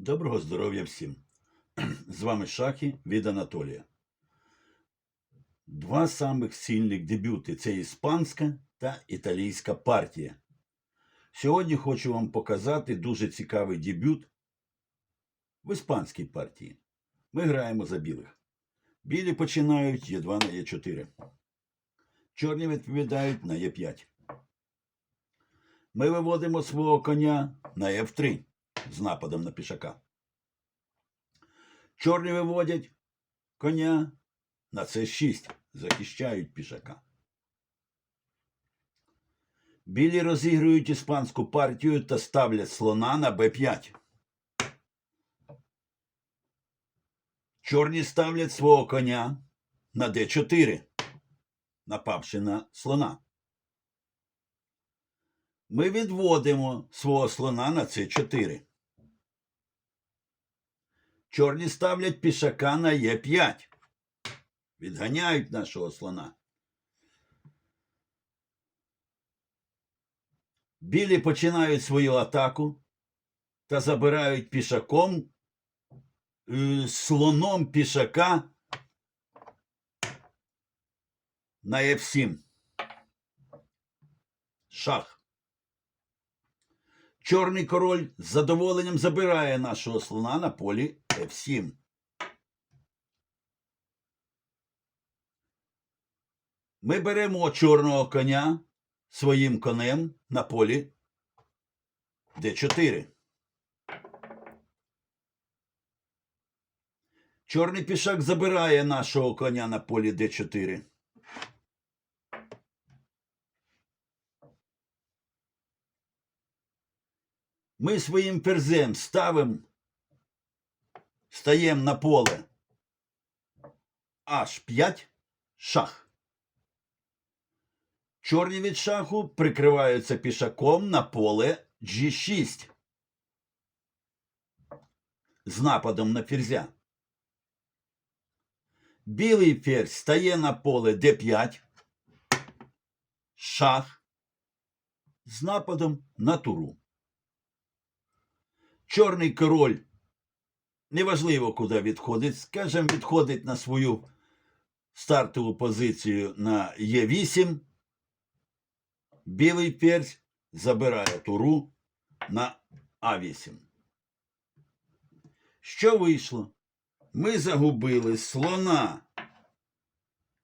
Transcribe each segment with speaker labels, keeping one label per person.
Speaker 1: Доброго здоров'я всім! З вами Шахи від Анатолія. Два самих сильних дебюти це іспанська та італійська партія. Сьогодні хочу вам показати дуже цікавий дебют в іспанській партії. Ми граємо за білих. Білі починають Е2 на Е4. Чорні відповідають на Е5. Ми виводимо свого коня на F3 з нападом на пішака. Чорні виводять коня на С6, захищають пішака. Білі розігрують іспанську партію та ставлять слона на Б5. Чорні ставлять свого коня на Д4, напавши на слона. Ми відводимо свого слона на С4. Чорні ставлять пішака на Е5. Відганяють нашого слона. Білі починають свою атаку та забирають пішаком е, слоном пішака на F7. Шах. Чорний король з задоволенням забирає нашого слона на полі F7. Ми беремо чорного коня своїм конем на полі D4. Чорний пішак забирає нашого коня на полі D4. Ми своїм ферзем ставимо, стаємо на поле H5 шах. Чорні від шаху прикриваються пішаком на поле G6 з нападом на ферзя. Білий ферзь стає на поле D5 шах з нападом на туру. Чорний король, неважливо куди відходить, скажімо, відходить на свою стартову позицію на Е8. Білий ферзь забирає туру на А8. Що вийшло? Ми загубили слона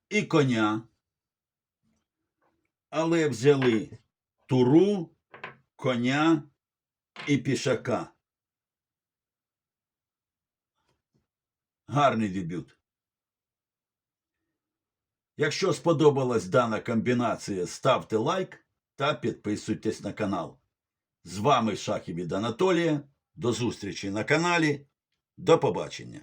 Speaker 1: і коня, але взяли туру, коня і пішака. Гарний дебют. Якщо сподобалась дана комбінація, ставте лайк та підписуйтесь на канал. З вами Шахів від Анатолія. До зустрічі на каналі. До побачення.